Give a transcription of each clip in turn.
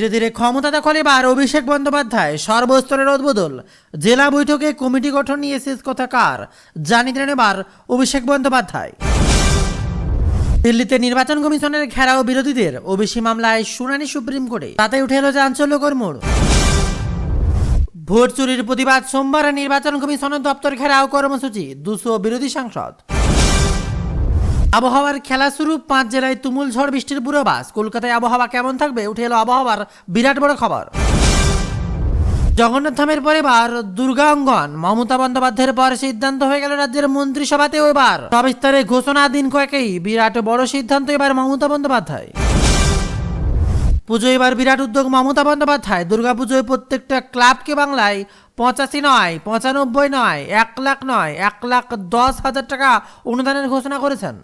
ধীরে ধীরে ক্ষমতা দখলে এবার অভিষেক বন্দ্যোপাধ্যায় সর্বস্তরের উদ্বোধন। জেলা বৈঠকে কমিটি গঠন নিয়ে শেষ কথা কার? জানিয়ে এবার অভিষেক বন্দ্যোপাধ্যায়। দিল্লিতে নির্বাচন কমিশনের ঘেরাও বিরোধীদের ওবিসি মামলায় শুনানি সুপ্রিম কোর্টে। তাতে উঠে এলো চাঞ্চল্যকর মোড় ভোট চুরির প্রতিবাদ সোমবার নির্বাচন কমিশনের দপ্তর ঘেরাও কর্মসূচি, দুশো বিরোধী সাংসদ। আবহাওয়ার খেলা শুরু পাঁচ জেলায় তুমুল ঝড় বৃষ্টির পূর্বাভাস। কলকাতায় আবহাওয়া কেমন থাকবে? উঠে এলো আবহাওয়ার বিরাট বড় খবর। জগন্নাথ ধামের পর এবার দুর্গা অঙ্গন। মমতা বন্দ্যোপাধ্যায়ের পর সিদ্ধান্ত হয়ে গেল রাজ্যের মন্ত্রিসভাতেও এবার। সবিস্তারে ঘোষণা দিন কয়েকেই। বিরাট বড় সিদ্ধান্ত এবার মমতা বন্দ্যোপাধ্যায়। পুজো এবার বিরাট উদ্যোগ মমতা বন্দ্যোপাধ্যায়। দুর্গাপুজোয় প্রত্যেকটা ক্লাবকে বাংলায় পঁচাশি নয়, পঁচানব্বই নয়, এক লাখ নয়, এক লাখ দশ হাজার টাকা অনুদানের ঘোষণা করেছেন।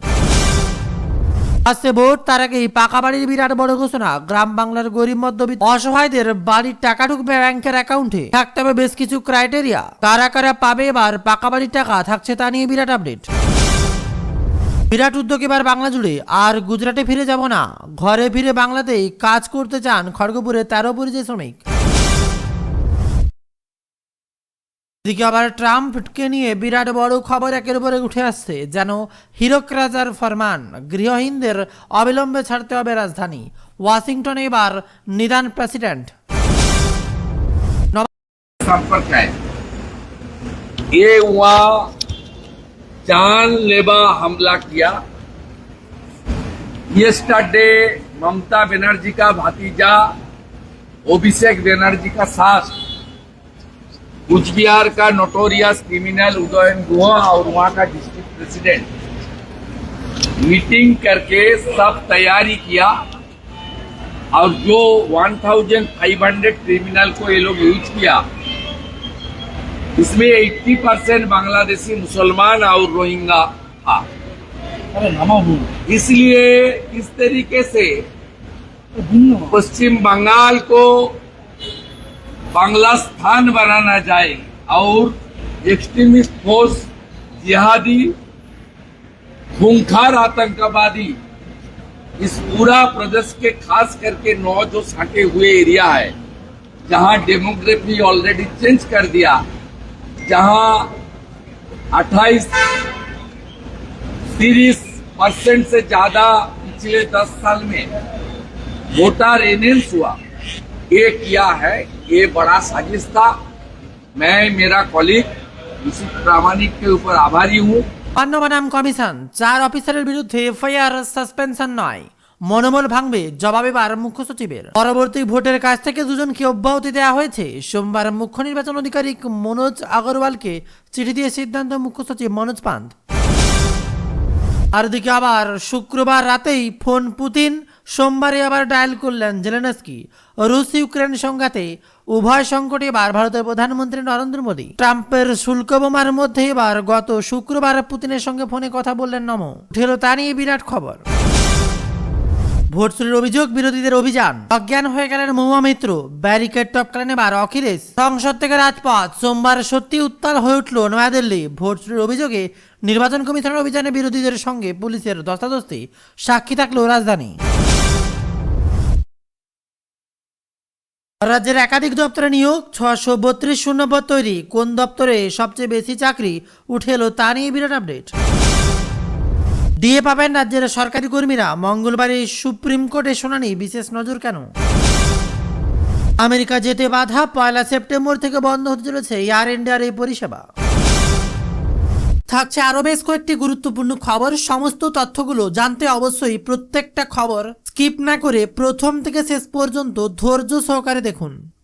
আসছে ভোট, তার আগেই পাকা বাড়ির বিরাট বড় ঘোষণা। গ্রাম বাংলার গরিব, মধ্যবিত্ত, অসহায়দের বাড়ির টাকা ঢুকবে ব্যাংকের অ্যাকাউন্টে। থাকতে হবে বেশ কিছু ক্রাইটেরিয়া। কারা কারা পাবে এবার পাকা বাড়ির টাকা থাকছে তা নিয়ে বিরাট আপডেট। বিরাট উদ্যোগ এবার বাংলা জুড়ে। আর গুজরাটে ফিরে যাব না। ঘরে ফিরে বাংলাতেই কাজ করতে চান খড়গপুরে তেরো পরিযায়ী শ্রমিক। এদিকে আবার ট্রাম্পকে নিয়ে বিরাট বড় খবর একের উপরে উঠে আসছে যেন হিরক রাজার ফরমান গৃহহীনদের অবিলম্বে ছাড়তে হবে রাজধানী ওয়াশিংটনে এবার নিদান প্রেসিডেন্ট संपर्क है ये हुआ जानलेवा हमला किया यस्टरडे ममता बनर्जी का भतीजा अभिषेक बनर्जी का सास कुछ बिहार का नोटोरियस क्रिमिनल उदयन गुहा और वहाँ का डिस्ट्रिक्ट प्रेसिडेंट मीटिंग करके सब तैयारी किया और जो 1500 क्रिमिनल को ये लोग यूज़ किया। इसमें 80 परसेंट बांग्लादेशी मुसलमान और रोहिंगा था। इसलिए इस तरीके से पश्चिम बंगाल को बांग्ला स्थान बनाना जाए और एक्सट्रीमिस्ट फोर्स जिहादी, खूंखार आतंकवादी, इस पूरा प्रदेश के खास करके नौ जो साटे हुए एरिया है, जहाँ डेमोग्राफी ऑलरेडी चेंज कर दिया, जहाँ 28 30 परसेंट से ज़्यादा पिछले 10 साल में वोटर एनेंस हुआ। ये किया है ये बड़ा साजिश था मैं मेरा कॉलीग ऋषि प्रामाणिक के ऊपर आभारी हूँ অন্য বনাম কমিশন চার অফিসারের বিরুদ্ধে এফআইআর সাসপেনশন নয় মনোবল ভাঙবে জবাব এবার মুখ্য সচিবের পরবর্তী ভোটের কাছ থেকে দুজনকে অব্যাহতি দেওয়া হয়েছে সোমবার মুখ্য নির্বাচন আধিকারিক মনোজ আগরওয়ালকে চিঠি দিয়ে সিদ্ধান্ত মুখ্য সচিব মনোজ পান্ত আর দিকে আবার শুক্রবার রাতেই ফোন পুতিন সোমবারে আবার ডায়াল করলেন জেলেনস্কি। রুশ ইউক্রেন সংঘাতে উভয় সংকটে এবার ভারতের প্রধানমন্ত্রী নরেন্দ্র মোদী। ট্রাম্পের শুল্ক বোমার মধ্যে এবার গত শুক্রবার পুতিনের সঙ্গে ফোনে কথা বললেন নমো। উঠেল তা নিয়ে বিরাট খবর। ভোট চুরির অভিযোগ, বিরোধীদের অভিযান। অজ্ঞান হয়ে গেলেন মহুয়া মিত্র। ব্যারিকেড টপকালেন এবার অখিলেশ। সংসদ থেকে রাজপথ। সোমবার সত্যি উত্তাল হয়ে উঠল নয়াদিল্লি। ভোট চুরির অভিযোগে নির্বাচন কমিশনের অভিযানে বিরোধীদের সঙ্গে পুলিশের ধস্তাধস্তি সাক্ষী থাকল রাজধানী। রাজ্যের একাধিক দপ্তরে নিয়োগ ছশো বত্রিশ শূন্যপদ তৈরি। কোন দপ্তরে সবচেয়ে বেশি চাকরি? উঠে এলো তা নিয়ে বিরাট আপডেট। দিয়ে পাবেন রাজ্যের সরকারি কর্মীরা। মঙ্গলবারে সুপ্রিম কোর্টে শুনানি, বিশেষ নজর কেন? আমেরিকা যেতে বাধা, পয়লা সেপ্টেম্বর থেকে বন্ধ হতে চলেছে এয়ার ইন্ডিয়ার এই পরিষেবা। থাকছে আরও বেশ কয়েকটি গুরুত্বপূর্ণ খবর। সমস্ত তথ্যগুলো জানতে অবশ্যই প্রত্যেকটা খবর স্কিপ না করে প্রথম থেকে শেষ পর্যন্ত ধৈর্য সহকারে দেখুন।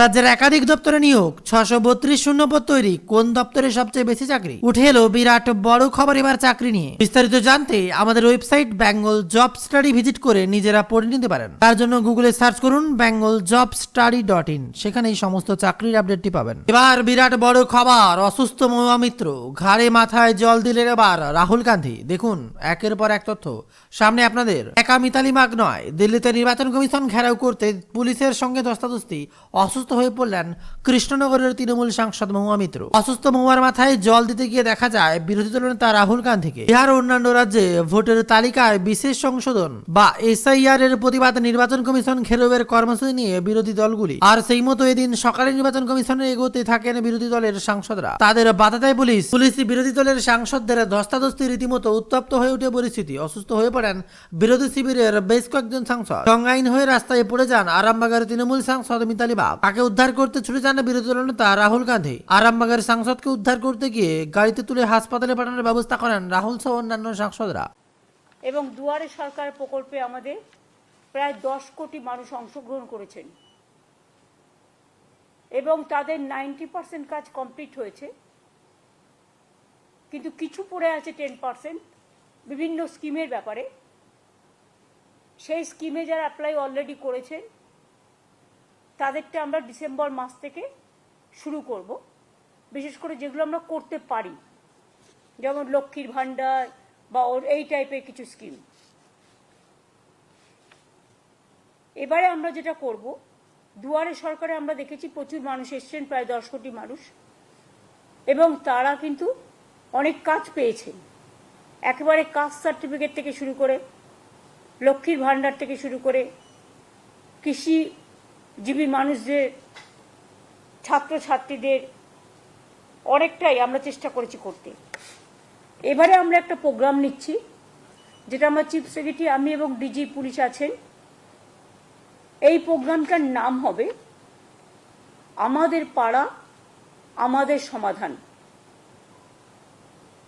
রাজ্যের একাধিক দপ্তরে নিয়োগ ছশো বত্রিশ শূন্যপদ তৈরি, কোন দপ্তরে সবচেয়ে বেশি চাকরি? উঠে এলো বিরাট বড় খবর এবার চাকরি নিয়ে। বিস্তারিত জানতে আমাদের website Bengal job study visit করে নিজেরা পড়ে নিতে পারেন। তার জন্য গুগলে সার্চ করুন Bengal job study dot in সেখানে এই সমস্ত চাকরির আপডেটটি পাবেন। এবার বিরাট বড় খবর, অসুস্থ মহামিত্র ঘাড়ে মাথায় জল দিলেন এবার রাহুল গান্ধী। দেখুন, একের পর এক তথ্য। সামনে আপনাদের, একা মিতালি মাগ নয়, দিল্লিতে নির্বাচন কমিশন ঘেরাও করতে পুলিশের সঙ্গে ধস্তাধস্তি অসুস্থ হয়ে পড়লেন কৃষ্ণনগরের তৃণমূল সাংসদ মহুয়া মিত্র। অসুস্থ মহুয়ার মাথায় জল দিতে গিয়ে দেখা যায়, বিরোধী দলনেতা রাহুল গান্ধীকে। বিহার অন্যান্য রাজ্যে ভোটের তালিকায় বিশেষ সংশোধন বা এসআইআর এর প্রতিবাদ নির্বাচন কমিশন ঘেরাওয়ের কর্মসূচি নিয়ে বিরোধী দলগুলি। আর সেই মতো এদিন সকালে নির্বাচন কমিশনে এগোতে থাকেন বিরোধী দলের সাংসদরা। তাদের বাধা দেয় পুলিশ। পুলিশ বিরোধী দলের সাংসদদের ধস্তাধস্তি রীতিমতো উত্তপ্ত হয়ে উঠে পরিস্থিতি। অসুস্থ হয়ে পড়েন বিরোধী শিবিরের বেশ কয়েকজন সাংসদ। সংজ্ঞাহীন হয়ে রাস্তায় পড়ে যান আরামবাগের তৃণমূল সাংসদ মিতালি বাগ। তাকে উদ্ধার করতে ছুটে যান বিরোধী দল নেতা রাহুল গান্ধী। আরামবাগের সাংসদকে উদ্ধার করতে গিয়ে গাড়িতে তুলে হাসপাতালে পাঠানোর ব্যবস্থা করেন রাহুল সহ অন্যান্য সাংসদরা। এবং দুয়ারে সরকার প্রকল্পে আমাদের প্রায় দশ কোটি মানুষ অংশগ্রহণ করেছেন। এবং তাদের নাইনটি পার্সেন্ট কাজ কমপ্লিট হয়েছে। কিন্তু কিছু পড়ে আছে টেন পার্সেন্ট বিভিন্ন স্কিমের ব্যাপারে। সেই স্কিমে যারা অ্যাপ্লাই অলরেডি করেছেন তাদেরটা আমরা ডিসেম্বর মাস থেকে শুরু করব। বিশেষ করে যেগুলো আমরা করতে পারি, যেমন লক্ষ্মীর ভাণ্ডার বা ওর এই টাইপের কিছু স্কিম এবারে আমরা যেটা করব, দুয়ারে সরকারে আমরা দেখেছি প্রচুর মানুষ এসছেন, প্রায় দশ কোটি মানুষ। এবং তারা কিন্তু অনেক কাজ পেয়েছেন। একেবারে কাস্ট সার্টিফিকেট থেকে শুরু করে, লক্ষ্মীর ভাণ্ডার থেকে শুরু করে কৃষিজীবী মানুষদের ছাত্রছাত্রীদের অনেকটাই আমরা চেষ্টা করেছি করতে। এবারে আমরা একটা প্রোগ্রাম নিচ্ছি, যেটা আমার চিফ সেক্রেটারি আমি এবং ডিজি পুলিশ আছেন। এই প্রোগ্রামটার নাম হবে, আমাদের পাড়া, আমাদের সমাধান।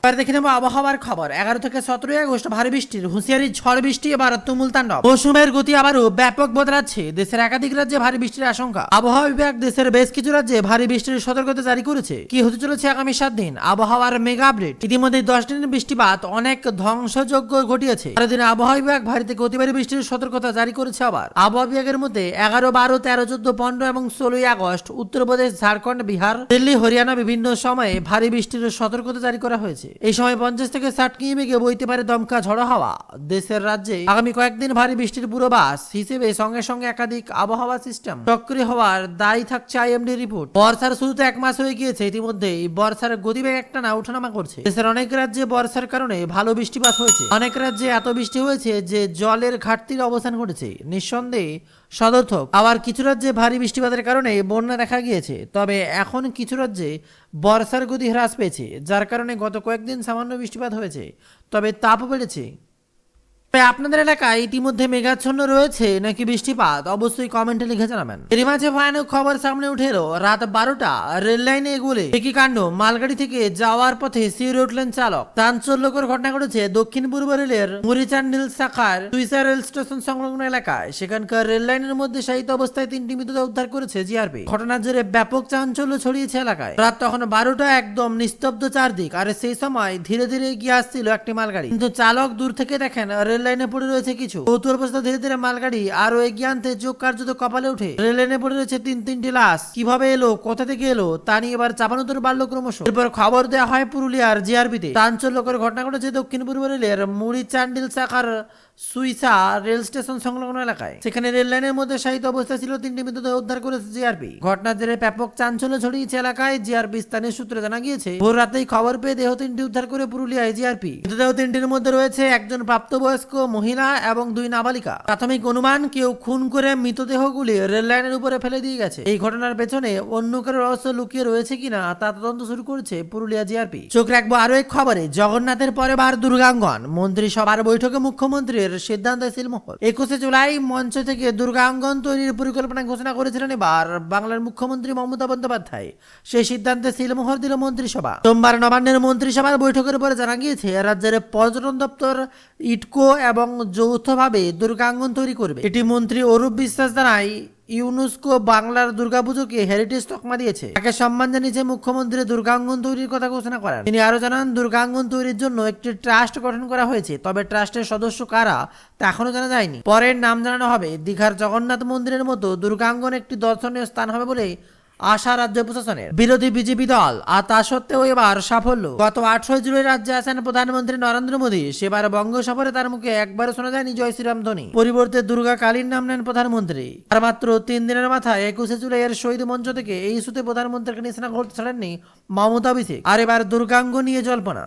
এবার দেখে নেব আবহাওয়ার খবর। এগারো থেকে সতেরোই আগস্ট ভারী বৃষ্টির হুঁশিয়ারি ঝড় বৃষ্টি, এবার তুমুল তাণ্ডব। মৌসুমের গতি আবারও ব্যাপক বদলাচ্ছে দেশের একাধিক রাজ্যে ভারী বৃষ্টির আশঙ্কা। আবহাওয়া বিভাগ দেশের বেশ কিছু রাজ্যে ভারী বৃষ্টির সতর্কতা জারি করেছে। কি হতে চলেছে আগামী সাত দিন? আবহাওয়ার মেগা আপডেট। ইতিমধ্যে দশ দিনের বৃষ্টিপাত অনেক ধ্বংসযোগ্য ঘটিয়েছে। দিনে আবহাওয়া বিভাগ ভারী থেকে অতি বৃষ্টির সতর্কতা জারি করেছে আবার। আবহাওয়া বিভাগের মধ্যে এগারো, বারো, তেরো, চোদ্দ, পনেরো এবং ষোলোই আগস্ট উত্তরপ্রদেশ, ঝাড়খণ্ড, বিহার, দিল্লি, হরিয়ানা বিভিন্ন সময়ে ভারী বৃষ্টির সতর্কতা জারি করা হয়েছে। এই সময় পঞ্চাশ থেকে ষাট কিমি বইতে পারে দমকা ঝড়ো হাওয়া। দেশের রাজ্যে আগামী কয়েকদিন ভারী বৃষ্টির পূর্বাভাস। হিসেবে সঙ্গে সঙ্গে একাধিক আবহাওয়া সিস্টেম সক্রিয় হওয়ার দায়ী থাকছে আইএমডি রিপোর্ট। বর্ষার শুরুতে এক মাস হয়ে গিয়েছে, ইতিমধ্যেই বর্ষার গতিবেগ একটা না ওঠানামা করছে। দেশের অনেক রাজ্যে বর্ষার কারণে ভালো বৃষ্টিপাত হয়েছে। অনেক রাজ্যে এত বৃষ্টি হয়েছে যে জলের ঘাটতির অবসান ঘটেছে। নিঃসন্দেহে সদর্থক, আবার কিছু রাজ্যে ভারী বৃষ্টিপাতের কারণে বন্যা দেখা গিয়েছে, তবে এখন কিছু রাজ্যে বর্ষার গতি হ্রাস পেয়েছে, যার কারণে গত কয়েকদিন সামান্য বৃষ্টিপাত হয়েছে, তবে তাপও বেড়েছে। আপনাদের এলাকায় ইতিমধ্যে মেঘাচ্ছন্ন রয়েছে নাকি বৃষ্টিপাত? অবশ্যই কমেন্টে লিখে জানাবেন। এর মাঝে ভয়ানক খবর সামনে উঠে এলো। রাত বারোটা, রেল লাইনে এগুলে একই কাণ্ড। মালগাড়ি থেকে যাওয়ার পথে শিউরে উঠলেন চালক। চাঞ্চল্যকর ঘটনা ঘটেছে দক্ষিণ পূর্ব রেলের মুরিচান্ডিল শাখার সুইসা রেল স্টেশন সংলগ্ন এলাকায়। সেখানকার রেল লাইনের মধ্যে শায়িত অবস্থায় তিনটি মৃতদেহ উদ্ধার করেছে জিআরপি। ঘটনার জেরে ব্যাপক চাঞ্চল্য ছড়িয়েছে এলাকায়। রাত তখন বারোটা একদম নিস্তব্ধ চারদিক। আর সেই সময় ধীরে ধীরে এগিয়ে আসছিল একটি মালগাড়ি। কিন্তু চালক দূর থেকে দেখেন রেল লাইনে পড়ে রয়েছে কিছু। কৌতূহল প্রস্তাব ধীরে ধীরে মালগাড়ি আরও এগিয়ে আনতে চোখ কার্যত কপালে উঠে রেল লাইনে পড়ে রয়েছে তিন তিনটি লাশ। কীভাবে এলো, কোথা থেকে এলো, তা নিয়ে এবার চাপানোতর বাড়লো ক্রমশ। এরপর খবর দেওয়া হয় পুরুলিয়ার জিআরবিতে চাঞ্চল্যকর ঘটনা ঘটেছে দক্ষিণ পূর্ব রেলের মুড়ি চান্ডিল শাখার সুইসা রেল স্টেশন সংলগ্ন এলাকায়। সেখানে রেল লাইনের মধ্যে শায়িত অবস্থা ছিল তিনটি মৃতদেহ উদ্ধার করেছে জিআরপি। ঘটনার জেরে ব্যাপক চাঞ্চল্য ছড়িয়েছে এলাকায়। জিআরপি স্থানীয় সূত্রে জানা গিয়েছে ভোর রাতেই খবর পেয়ে দেহ তিনটি উদ্ধার করে পুরুলিয়ায় জিআরপি। মৃতদেহ তিনটির মধ্যে রয়েছে একজন প্রাপ্তবয়স্ক মহিলা এবং দুই নাবালিকা। প্রাথমিক অনুমান, কেউ খুন করে মৃতদেহগুলি রেল লাইনের উপরে ফেলে দিয়ে গেছে। এই ঘটনার পেছনে অন্য কারও রহস্য লুকিয়ে রয়েছে কিনা তা তদন্ত শুরু করেছে পুরুলিয়া জিআরপি। চোখ রাখব আরও এক খবরে, জগন্নাথের পরে বার দুর্গাঙ্গন। মন্ত্রিসভার বৈঠকে মুখ্যমন্ত্রীর ছিল সিলমোহর একুশে জুলাই মঞ্চ থেকে দুর্গাঙ্গন তৈরির পরিকল্পনা ঘোষণা করেছিলেন এবার বাংলার মুখ্যমন্ত্রী মমতা বন্দ্যোপাধ্যায়। সেই সিদ্ধান্তে সিলমোহর দিল মন্ত্রিসভা। সোমবার নবান্নের মন্ত্রিসভার বৈঠকের পরে জানা গিয়েছে, রাজ্যের পর্যটন দপ্তর ইটকো এবং যৌথভাবে দুর্গাঙ্গন তৈরি করবে। এটি মন্ত্রী অরূপ বিশ্বাস জানায় ইউনেস্কো বাংলার দুর্গাপুজোকে হেরিটেজ তকমা দিয়েছে। তাকে সম্মান জানিয়েছে মুখ্যমন্ত্রী দুর্গাঙ্গন তৈরির কথা ঘোষণা করেন। তিনি আরও জানান, দুর্গাঙ্গন তৈরির জন্য একটি ট্রাস্ট গঠন করা হয়েছে, তবে ট্রাস্টের সদস্য কারা তা এখনও জানা যায়নি। পরের নাম জানানো হবে। দীঘার জগন্নাথ মন্দিরের মতো দুর্গাঙ্গন একটি দর্শনীয় স্থান হবে বলে আশা রাজ্য প্রশাসনের। বিরোধী বিজেপি দল, আর তা সত্ত্বেও এবার সাফল্য। গত আঠারোই জুলাই রাজ্যে আসেন প্রধানমন্ত্রী নরেন্দ্র মোদী। সেবার বঙ্গ সফরে তার মুখে একবারও শোনা যায়নি জয় শ্রীরাম ধ্বনি পরিবর্তে দুর্গা কালীর নাম নেন প্রধানমন্ত্রী। আর মাত্র তিন দিনের মাথায় একুশে জুলাই এর শহীদ মঞ্চ থেকে এই ইস্যুতে প্রধানমন্ত্রীকে নিশানা করতে ছাড়েননি মমতা অভিষেক। আর এবার দুর্গাঙ্গ নিয়ে জল্পনা।